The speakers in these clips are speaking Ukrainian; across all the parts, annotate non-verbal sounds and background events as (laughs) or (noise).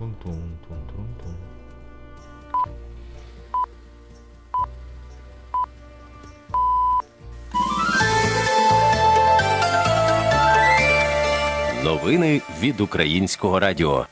Тун-тун, тун-тун-тун. Новини від українського радіо.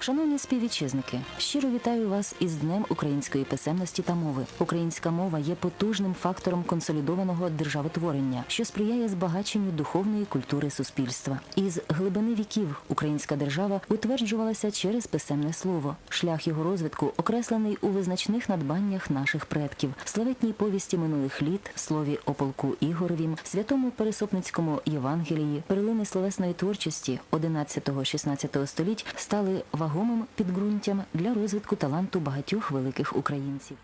Шановні співвітчизники, щиро вітаю вас із Днем української писемності та мови. Українська мова є потужним фактором консолідованого державотворення, що сприяє збагаченню духовної культури суспільства. Із глибини віків українська держава утверджувалася через писемне слово. Шлях його розвитку окреслений у визначних надбаннях наших предків, славетній повісті минулих літ, слові о полку Ігоровім, святому пересопницькому Євангелії, перлини словесної творчості 11-16 століть стали вагомим підґрунтям для розвитку таланту багатьох великих українців.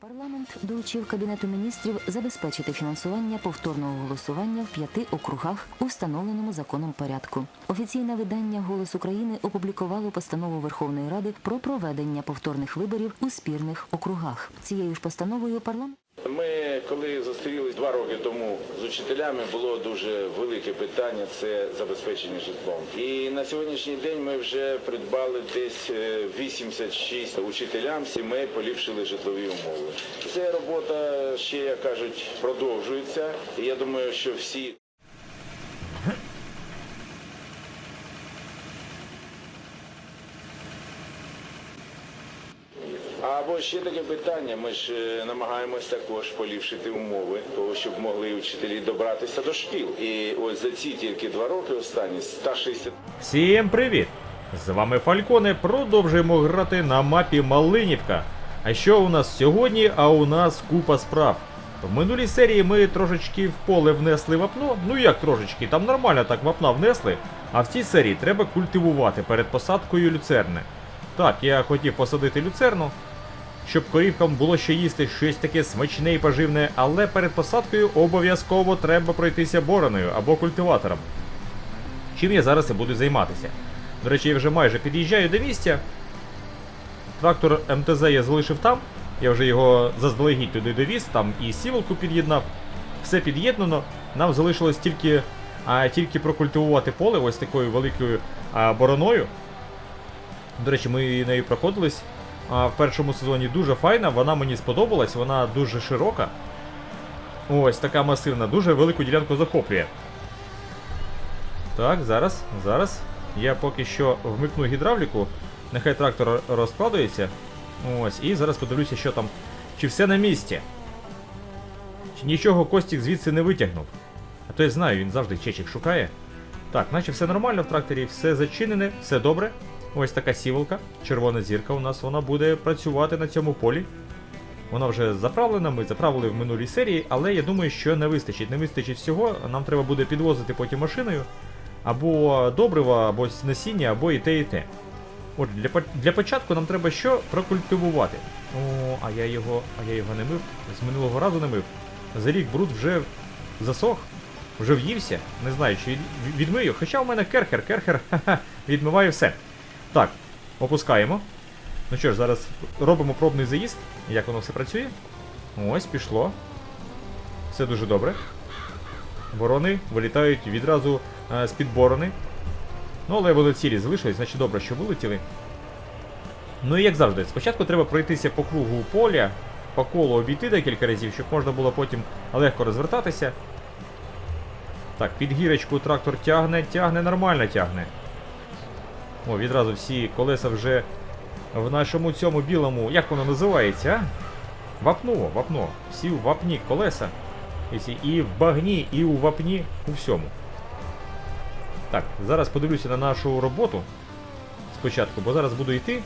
Парламент доручив Кабінету міністрів забезпечити фінансування повторного голосування в п'яти округах у встановленому законом порядку. Офіційне видання Голос України опублікувало постанову Верховної Ради про проведення повторних виборів у спірних округах. Цією ж постановою парламент. Ми, коли зустрілись два роки тому з учителями, було дуже велике питання це забезпечення житлом. І на сьогоднішній день ми вже придбали десь е, 86 учителям сімей, поліпшили житлові умови. Ця робота ще, як кажуть, продовжується. І я думаю, що всі Ще таке питання. Ми ж е, намагаємось також поліпшити умови, того, щоб могли учителі добратися до шкіл. І ось за ці тільки два роки останні 160 Всім привіт! З вами Фальконе. Продовжуємо грати на мапі Малинівка. А що у нас сьогодні? А у нас купа справ. В минулій серії ми трошечки в поле внесли вапно. Ну як трошечки, там нормально так вапна внесли. А в цій серії треба культивувати перед посадкою люцерни. Так, я хотів посадити люцерну, щоб корівкам було що їсти щось таке смачне і поживне, але перед посадкою обов'язково треба пройтися бороною або культиватором. Чим я зараз і буду займатися. До речі, я вже майже під'їжджаю до місця. Трактор МТЗ я залишив там. Я вже його заздалегідь туди довіз, там і сівалку під'єднав. Все під'єднано. Нам залишилось тільки, а, тільки прокультивувати поле ось такою великою а, бороною. До речі, ми нею проходились в першому сезоні дуже файна, вона мені сподобалась, вона дуже широка. Ось така масивна, дуже велику ділянку захоплює. Так, зараз, зараз. Я поки що вмикну гідравліку. Нехай трактор розкладується. Ось, і зараз подивлюся, що там. Чи все на місці. Чи нічого Костік звідси не витягнув. А то я знаю, він завжди чечик шукає. Так, наче все нормально в тракторі, все зачинене, все добре. Ось така сівалка, червона зірка у нас, вона буде працювати на цьому полі. Вона вже заправлена, ми заправили в минулій серії, але я думаю, що не вистачить. Не вистачить всього. Нам треба буде підвозити потім машиною. Або добрива, або насіння, або і те, і те. Отже, для, для початку нам треба що прокультивувати. О, а я його. А я його не мив. З минулого разу не мив. За рік бруд вже засох, вже в'ївся. Не знаю, чи від- відмию. Хоча у мене керхер, керхер (laughs) ха-ха, відмиває все. Так, опускаємо. Ну що ж, зараз робимо пробний заїзд. Як воно все працює? Ось, пішло. Все дуже добре. Ворони вилітають відразу е, з-під борони. Ну, але вони цілі залишились, значить добре, що вилетіли. Ну і як завжди, спочатку треба пройтися по кругу поля, по колу обійти декілька разів, щоб можна було потім легко розвертатися. Так, під гірочку трактор тягне, тягне, нормально тягне. О, відразу всі колеса вже в нашому цьому білому. Як воно називається, а? Вапно, вапно. Всі в вапні колеса. І в багні, і у вапні, у всьому. Так, зараз подивлюся на нашу роботу спочатку, бо зараз буду йти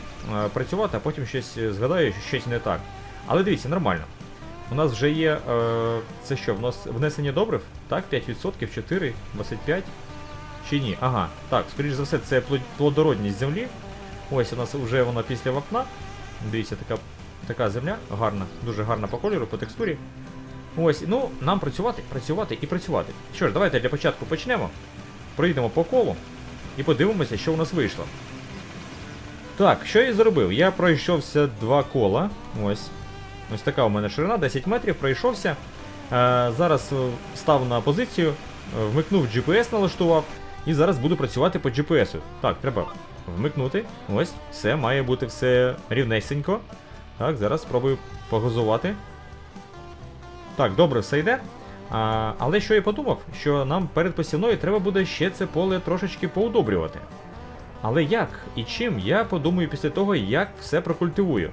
працювати, а потім щось згадаю, що щось не так. Але дивіться, нормально. У нас вже є. Е, це що, в нас внесення добрив? Так, 5%, 4, 25. Чи ні? Ага, так, скоріш за все, це плодородність землі. Ось у нас вже вона після вапна. Дивіться, така, така земля, гарна, дуже гарна по кольору, по текстурі. Ось, ну, нам працювати, працювати і працювати. Що ж, давайте для початку почнемо. Пройдемо по колу і подивимося, що у нас вийшло. Так, що я зробив? Я пройшовся два кола. Ось. Ось така у мене ширина, 10 метрів, пройшовся. Е, зараз став на позицію, вмикнув GPS, налаштував І зараз буду працювати по GPS. Так, треба вмикнути. Ось, все, має бути все рівнесенько. Так, зараз спробую погазувати. Так, добре, все йде. А, але що я подумав, що нам перед посівною треба буде ще це поле трошечки поудобрювати. Але як і чим, я подумаю після того, як все прокультивую.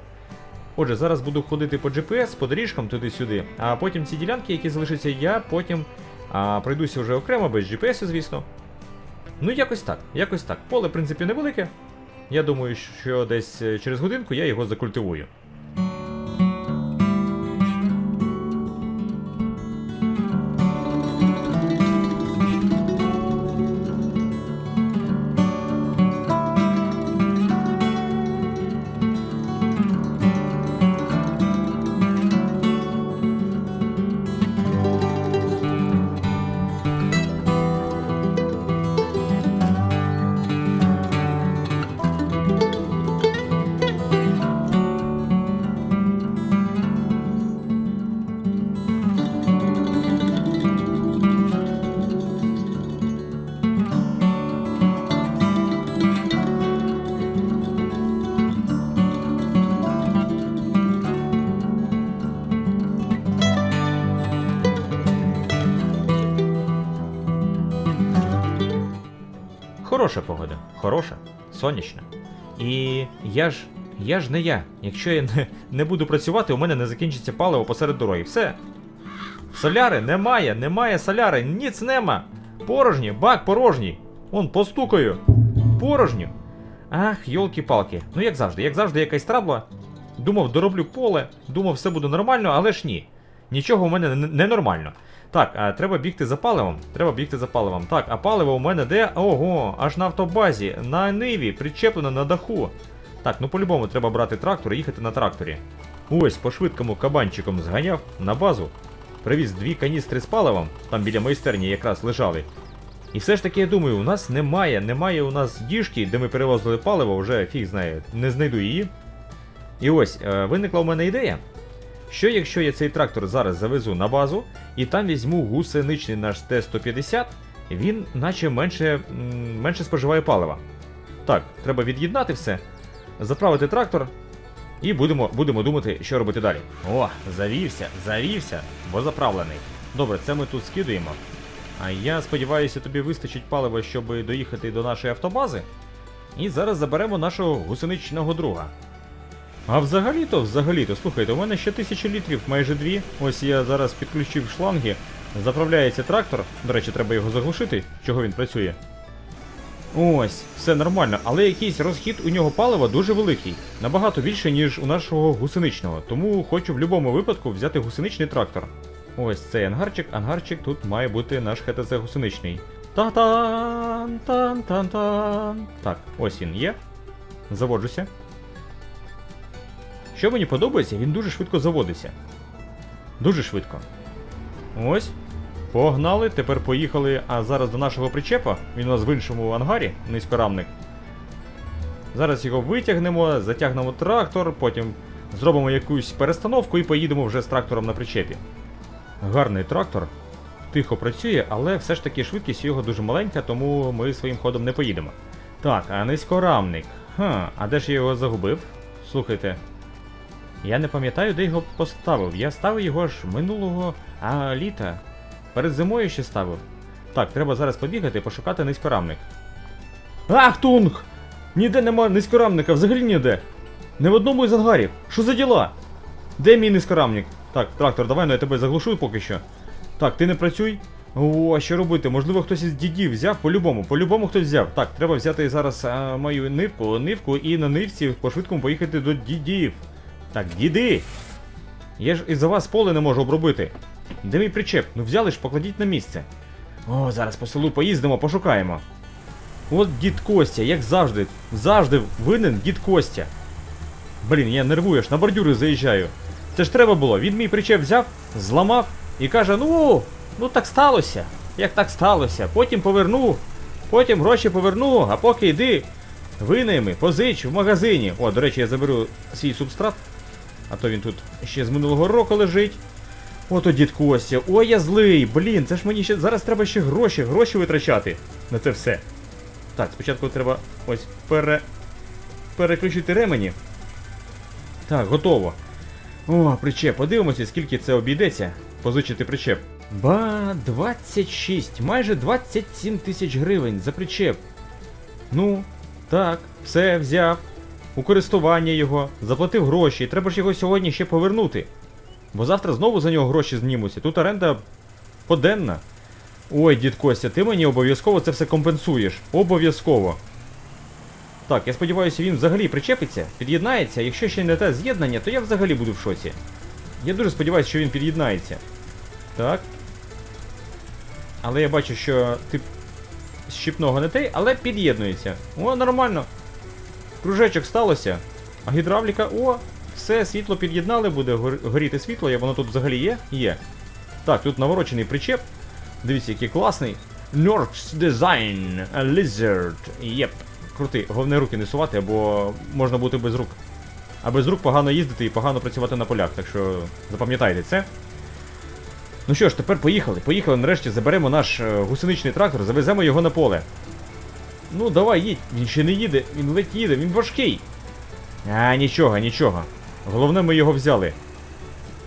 Отже, зараз буду ходити по GPS, по доріжкам туди-сюди, а потім ці ділянки, які залишаться, я потім а, пройдуся вже окремо, без GPS, звісно. Ну, якось так, якось так. Поле, в принципі, невелике. Я думаю, що десь е, через годинку я його закультивую. Сонячна. І я ж. Я ж не я. Якщо я не, не буду працювати, у мене не закінчиться паливо посеред дороги. Все. Соляри немає, немає соляри, ніц нема. Порожні, бак порожній. Он постукаю. Порожню. Ах, йолки-палки. Ну як завжди, як завжди, якась трабла. Думав, дороблю поле, думав, все буде нормально, але ж ні. Нічого у мене не- не нормально. Так, а треба бігти за паливом. Треба бігти за паливом. Так, а паливо у мене де? Ого, аж на автобазі, на ниві, причеплено на даху. Так, ну по-любому треба брати трактор і їхати на тракторі. Ось, по швидкому кабанчиком зганяв на базу. Привіз дві каністри з паливом, там біля майстерні якраз лежали. І все ж таки я думаю, у нас немає, немає у нас діжки, де ми перевозили паливо, вже фіг знає, не знайду її. І ось, е, виникла у мене ідея. Що якщо я цей трактор зараз завезу на базу і там візьму гусеничний наш Т-150, він наче менше, менше споживає палива. Так, треба від'єднати все, заправити трактор і будемо, будемо думати, що робити далі. О, завівся, завівся, бо заправлений. Добре, це ми тут скидуємо. А я сподіваюся, тобі вистачить палива, щоб доїхати до нашої автобази. І зараз заберемо нашого гусеничного друга. А взагалі-то, взагалі-то, слухайте, у мене ще тисячі літрів, майже дві. Ось я зараз підключив шланги, заправляється трактор. До речі, треба його заглушити, чого він працює. Ось, все нормально, але якийсь розхід у нього палива дуже великий, набагато більше, ніж у нашого гусеничного. Тому хочу в будь-якому випадку взяти гусеничний трактор. Ось цей ангарчик, ангарчик, тут має бути наш ХТЗ гусеничний. Та-тан, тан-тан-тан. Так, ось він є. Заводжуся. Що мені подобається, він дуже швидко заводиться. Дуже швидко. Ось. Погнали, тепер поїхали. А зараз до нашого причепа. Він у нас в іншому ангарі, низькорамник. Зараз його витягнемо, затягнемо трактор, потім зробимо якусь перестановку і поїдемо вже з трактором на причепі. Гарний трактор. Тихо працює, але все ж таки швидкість його дуже маленька, тому ми своїм ходом не поїдемо. Так, а низькорамник. Ха, а де ж я його загубив? Слухайте, я не пам'ятаю, де його поставив. Я ставив його ж минулого а, літа. Перед зимою ще ставив. Так, треба зараз побігати і пошукати низькорамник. Ахтунг! Ніде нема низькорамника, взагалі ніде. Не в одному із ангарів. Що за діла? Де мій низькорамник? Так, трактор, давай ну я тебе заглушу поки що. Так, ти не працюй. О, а що робити? Можливо, хтось із дідів взяв по-любому. По-любому хтось взяв. Так, треба взяти зараз а, мою нивку, нивку і на нивці по-швидкому поїхати до дідів. Так, діди! Я ж із-за вас поле не можу обробити. Де мій причеп? Ну взяли ж, покладіть на місце. О, зараз по селу поїздимо, пошукаємо. От дід Костя, як завжди, завжди винен дід Костя. Блін, я нервуєш, на бордюри заїжджаю. Це ж треба було. Він мій причеп взяв, зламав і каже: ну, ну так сталося. Як так сталося? Потім поверну, потім гроші поверну, а поки йди. Винайми, позич в магазині. О, до речі, я заберу свій субстрат. А то він тут ще з минулого року лежить. Ото дід Костя. Ой, я злий, блін, це ж мені ще зараз треба ще гроші, гроші витрачати. на це все. Так, спочатку треба ось пере... переключити ремені. Так, готово. О, причеп. Подивимося, скільки це обійдеться. Позичити причеп. Ба, 26, майже 27 тисяч гривень за причеп. Ну, так, все взяв. У користування його, заплатив гроші, треба ж його сьогодні ще повернути. Бо завтра знову за нього гроші знімуться. Тут оренда поденна. Ой, дід Костя, ти мені обов'язково це все компенсуєш. Обов'язково. Так, я сподіваюся, він взагалі причепиться, під'єднається. Якщо ще не те з'єднання, то я взагалі буду в шоці. Я дуже сподіваюся, що він під'єднається. Так. Але я бачу, що тип щіпного не той, але під'єднується. О, нормально. Кружечок сталося. А гідравліка, о, все, світло під'єднали, буде горіти світло, воно тут взагалі є? Є. Так, тут наворочений причеп. Дивіться, який класний. Norks Design Lizard. Єп. Крутий. Головне руки не сувати, або можна бути без рук. А без рук погано їздити і погано працювати на полях, так що запам'ятайте це. Ну що ж, тепер поїхали. Поїхали, нарешті заберемо наш е, гусеничний трактор, завеземо його на поле. Ну, давай, їдь. Він ще не їде, він ледь їде, він важкий. А, нічого, нічого. Головне, ми його взяли.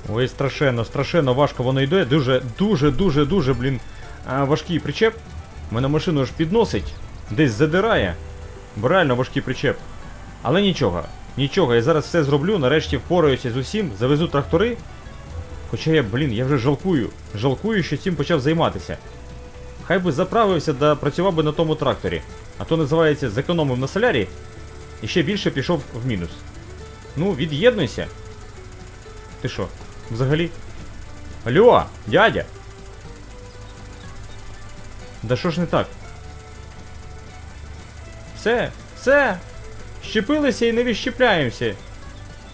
Ой, страшенно, страшенно важко воно йде. Дуже, дуже, дуже, дуже, блін, важкий причеп. Мене машину аж підносить, десь задирає. Бо реально важкий причеп. Але нічого, нічого, я зараз все зроблю, нарешті впораюся з усім, завезу трактори. Хоча я, блін, я вже жалкую. Жалкую, що цим почав займатися. Хай би заправився да працював би на тому тракторі. А то називається зекономив на солярі і ще більше пішов в мінус. Ну, від'єднуйся. Ти що, взагалі? Алло, дядя! Да що ж не так? Все, все! Щепилися і не відщепляємося.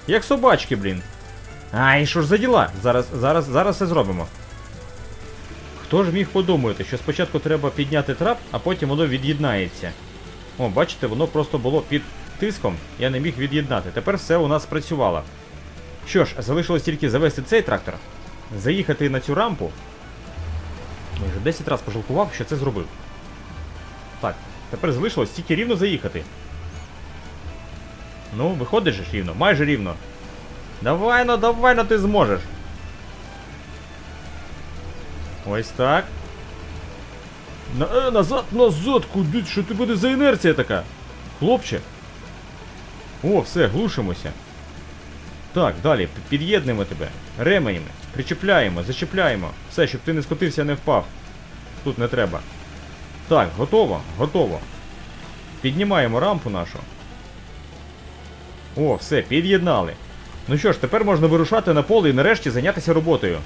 Як собачки, блін. Ай, що ж за діла? Зараз, зараз, зараз все зробимо. Хто ж міг подумати, що спочатку треба підняти трап, а потім воно від'єднається. О, бачите, воно просто було під тиском, я не міг від'єднати. Тепер все у нас спрацювало. Що ж, залишилось тільки завести цей трактор, заїхати на цю рампу. Я вже 10 разів пожалкував, що це зробив. Так, тепер залишилось тільки рівно заїхати. Ну, виходиш рівно, майже рівно. Давай ну, давай ну ти зможеш. Ось так. На, е, назад, назад, куди? Що ти буде за інерція така? Хлопче. О, все, глушимося. Так, далі, під'єднуємо тебе. Ременями. Причепляємо, зачепляємо. Все, щоб ти не скотився, не впав. Тут не треба. Так, готово, готово. Піднімаємо рампу нашу. О, все, під'єднали. Ну що ж, тепер можна вирушати на поле і нарешті зайнятися роботою.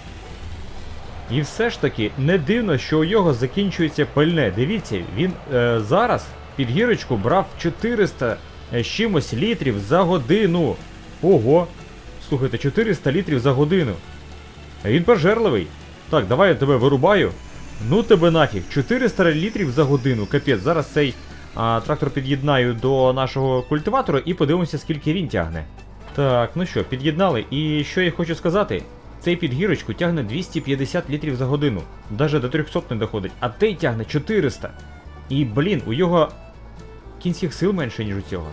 І все ж таки не дивно, що у його закінчується пальне. Дивіться, він е, зараз під гірочку брав 400 з чимось літрів за годину. Ого! Слухайте, 400 літрів за годину. Він пожерливий. Так, давай я тебе вирубаю. Ну тебе нафіг, 400 літрів за годину. Капець, зараз цей а, трактор під'єднаю до нашого культиватора і подивимося, скільки він тягне. Так, ну що, під'єднали. І що я хочу сказати? Цей під гірочку тягне 250 літрів за годину. Даже до 300 не доходить, а той тягне 400. І, блін, у його кінських сил менше, ніж у цього.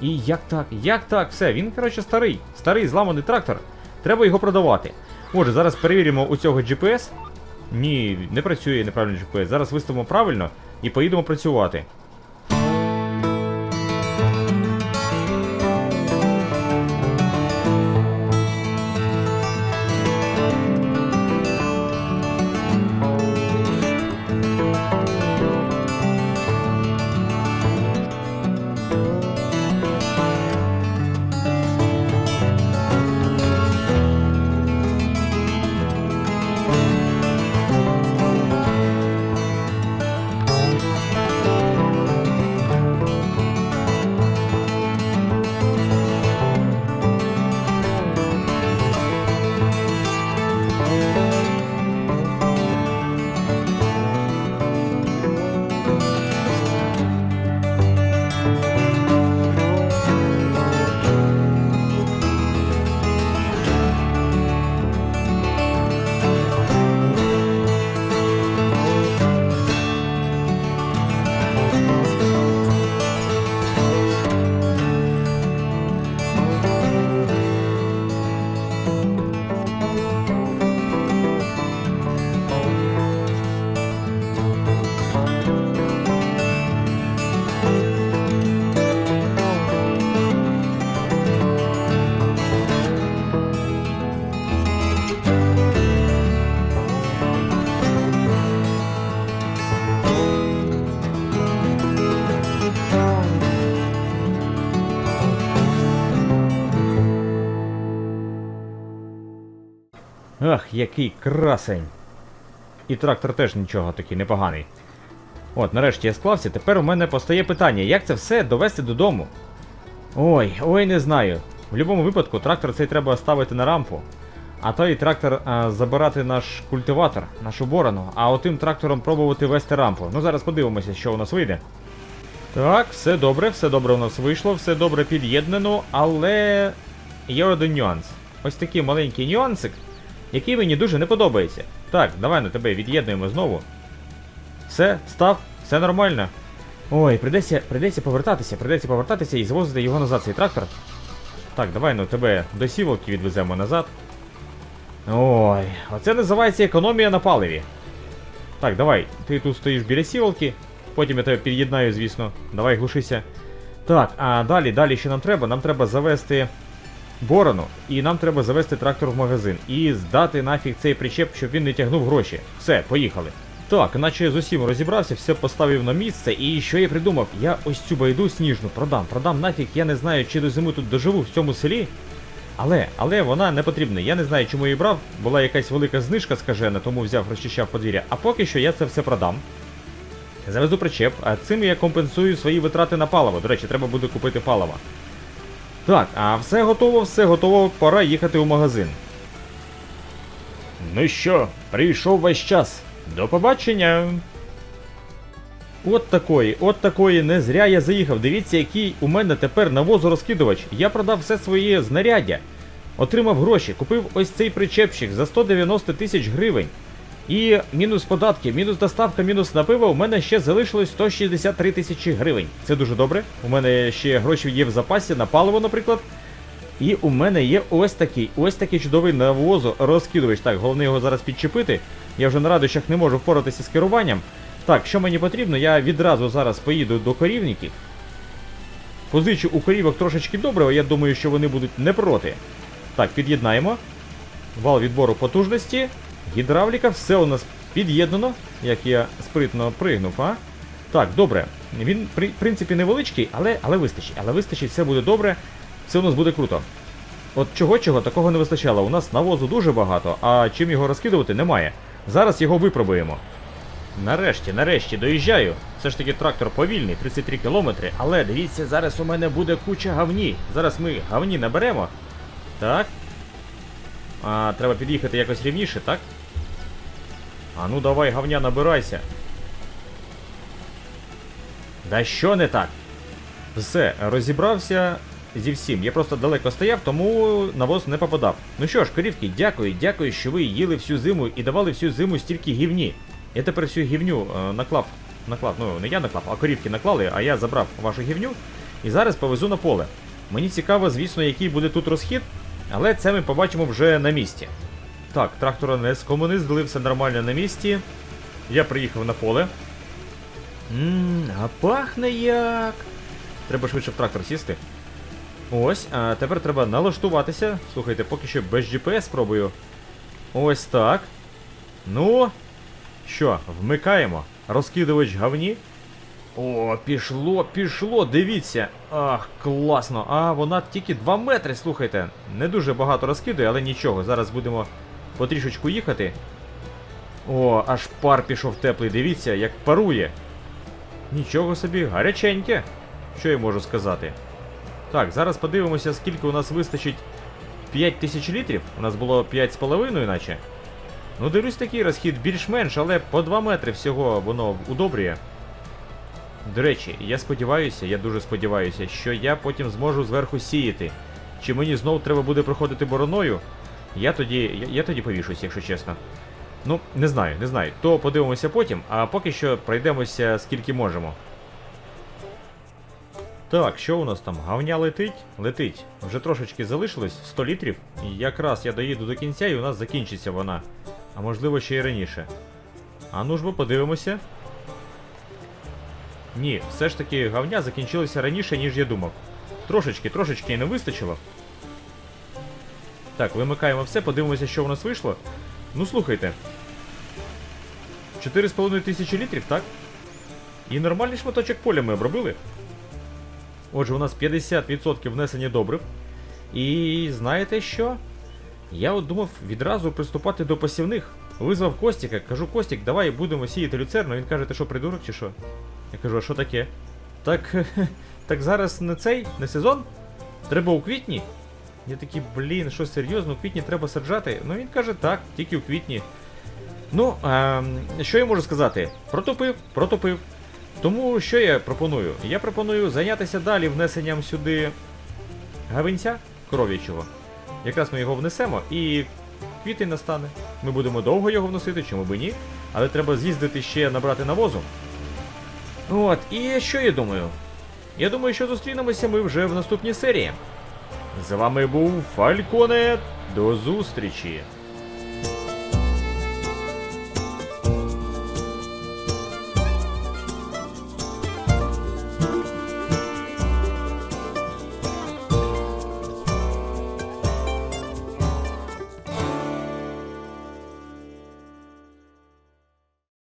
І як так? Як так? Все, він, коротше, старий. Старий зламаний трактор. Треба його продавати. Отже, зараз перевіримо у цього GPS. Ні, не працює неправильно GPS. Зараз виставимо правильно і поїдемо працювати. Ах, який красень. І трактор теж нічого такий непоганий. От, нарешті я склався. Тепер у мене постає питання, як це все довести додому? Ой, ой, не знаю. В будь-якому випадку трактор цей треба ставити на рампу. А той трактор а, забирати наш культиватор, нашу борону, а отим трактором пробувати вести рампу. Ну зараз подивимося, що у нас вийде. Так, все добре, все добре у нас вийшло, все добре під'єднано, але є один нюанс. Ось такий маленький нюансик, який мені дуже не подобається. Так, давай на тебе від'єднуємо знову. Все, став, все нормально. Ой, придеться, придеться повертатися, придеться повертатися і звозити його назад, цей трактор. Так, давай ну тебе до сівалки відвеземо назад. Ой, оце називається економія на паливі. Так, давай, ти тут стоїш біля сівалки, потім я тебе під'єднаю, звісно. Давай глушися. Так, а далі, далі що нам треба? Нам треба завести борону, і нам треба завести трактор в магазин і здати нафіг цей причеп, щоб він не тягнув гроші. Все, поїхали. Так, наче я з усім розібрався, все поставив на місце, і що я придумав? Я ось цю байду сніжну продам. Продам нафіг, я не знаю, чи до зими тут доживу в цьому селі. Але, але вона не потрібна. Я не знаю, чому її брав. Була якась велика знижка скажена, тому взяв, розчищав подвір'я. А поки що я це все продам. Завезу причеп, а цим я компенсую свої витрати на паливо. До речі, треба буде купити паливо. Так, а все готово, все готово, пора їхати у магазин. Ну що, прийшов ваш час. До побачення. От такої, от такої, не зря я заїхав. Дивіться, який у мене тепер навозорозкидувач. Я продав все своє знаряддя. Отримав гроші, купив ось цей причепчик за 190 тисяч гривень. І мінус податки, мінус доставка, мінус на пиво, у мене ще залишилось 163 тисячі гривень. Це дуже добре. У мене ще гроші є в запасі на паливо, наприклад. І у мене є ось такий, ось такий чудовий навозорозкидувач. Так, головне його зараз підчепити. Я вже на радощах не можу впоратися з керуванням. Так, що мені потрібно, я відразу зараз поїду до корівників. Позичу у корівок трошечки доброго, я думаю, що вони будуть не проти. Так, під'єднаємо. Вал відбору потужності. Гідравліка, все у нас під'єднано, як я спритно пригнув, а? Так, добре. Він, в принципі, невеличкий, але, але вистачить. Але вистачить, все буде добре, все у нас буде круто. От чого-чого такого не вистачало. У нас навозу дуже багато, а чим його розкидувати немає. Зараз його випробуємо. Нарешті, нарешті, доїжджаю. Все ж таки трактор повільний, 33 кілометри, але дивіться, зараз у мене буде куча гавні. Зараз ми гавні наберемо. Так. А, треба під'їхати якось рівніше, так? А ну давай, гавня, набирайся. Да що не так? Все, розібрався зі всім. Я просто далеко стояв, тому навоз не попадав. Ну що ж, корівки, дякую, дякую, що ви їли всю зиму і давали всю зиму стільки гівні. Я тепер всю гівню е, наклав. Наклав, ну не я наклав, а корівки наклали, а я забрав вашу гівню і зараз повезу на поле. Мені цікаво, звісно, який буде тут розхід, але це ми побачимо вже на місці. Так, трактора не скомуниздили, все нормально на місці. Я приїхав на поле. Ммм, а пахне як. Треба швидше в трактор сісти. Ось, а тепер треба налаштуватися. Слухайте, поки що без GPS спробую. Ось так. Ну. Що, вмикаємо. Розкидувач гавні. О, пішло, пішло, дивіться. Ах, класно. А, вона тільки 2 метри, слухайте. Не дуже багато розкидує, але нічого. Зараз будемо потрішечку їхати. О, аж пар пішов теплий, дивіться, як парує. Нічого собі, гаряченьке. Що я можу сказати? Так, зараз подивимося, скільки у нас вистачить 5 тисяч літрів. У нас було 5,5 наче. Ну, дивлюсь, такий розхід більш-менш, але по 2 метри всього воно удобрює. До речі, я сподіваюся, я дуже сподіваюся, що я потім зможу зверху сіяти. Чи мені знову треба буде проходити бороною? Я тоді, я, я тоді повішусь, якщо чесно. Ну, не знаю, не знаю. То подивимося потім, а поки що пройдемося скільки можемо. Так, що у нас там? Гавня летить? Летить. Вже трошечки залишилось 100 літрів. Якраз я доїду до кінця і у нас закінчиться вона. А можливо ще й раніше. А ну ж бо подивимося. Ні, все ж таки гавня закінчилася раніше, ніж я думав. Трошечки, трошечки і не вистачило. Так, вимикаємо все, подивимося, що у нас вийшло. Ну слухайте. 4,5 тисячі літрів, так? І нормальний шматочок поля ми обробили. Отже, у нас 50% внесення добрив. І знаєте що? Я от думав відразу приступати до посівних. Визвав Костіка, кажу, Костік, давай будемо сіяти люцерну. Він каже, ти що, придурок чи що? Я кажу, а що таке? Так, (laughs) так зараз не цей, не сезон? Треба у квітні? Я такий, блін, що серйозно, у квітні треба саджати? Ну він каже, так, тільки у квітні. Ну, ем, що я можу сказати? Протопив, протопив. Тому що я пропоную? Я пропоную зайнятися далі внесенням сюди гавинця коров'ячого. Якраз ми його внесемо і квітень настане. Ми будемо довго його вносити, чому би ні. Але треба з'їздити ще набрати навозу. От, і що я думаю? Я думаю, що зустрінемося ми вже в наступній серії. З вами був Фальконе. До зустрічі!